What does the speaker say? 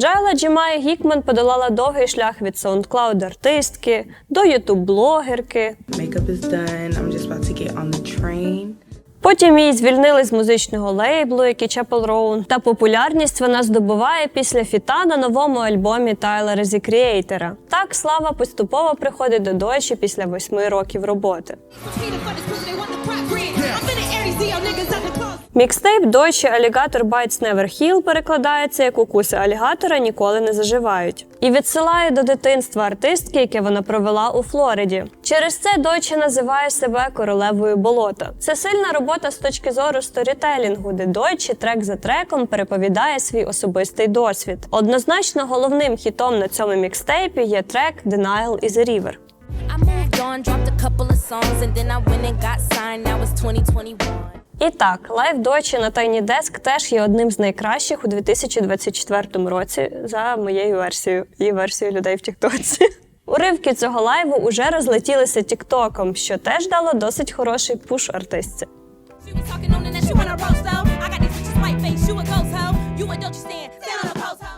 Джайла Джемая Гікман подолала довгий шлях від SoundCloud артистки до ютуб-блогерки. Потім її звільнили з музичного лейблу, як і Chapel Roan, та популярність вона здобуває після фіта на новому альбомі Тайлера Зі Кріейтера. Так слава поступово приходить до дочі після восьми років роботи. Мікстейп дочі Alligator Bites Never Heal перекладається як укуси алігатора ніколи не заживають. І відсилає до дитинства артистки, яке вона провела у Флориді. Через це дочі називає себе королевою болота. Це сильна робота з точки зору сторітелінгу, де дочі трек за треком переповідає свій особистий досвід. Однозначно головним хітом на цьому мікстейпі є трек Denial is a River. I moved on, dropped a couple of songs, and then I went and got signed. Now it's 2021. І так, лайв дочі на Tiny Desk теж є одним з найкращих у 2024 році за моєю версією і версією людей в Тіктоці. Уривки цього лайву уже розлетілися Тіктоком, що теж дало досить хороший пуш артистці. She was talking on the net, she wanna roast though. I got these bitches white face, you a ghost hoe. You a don't you stand.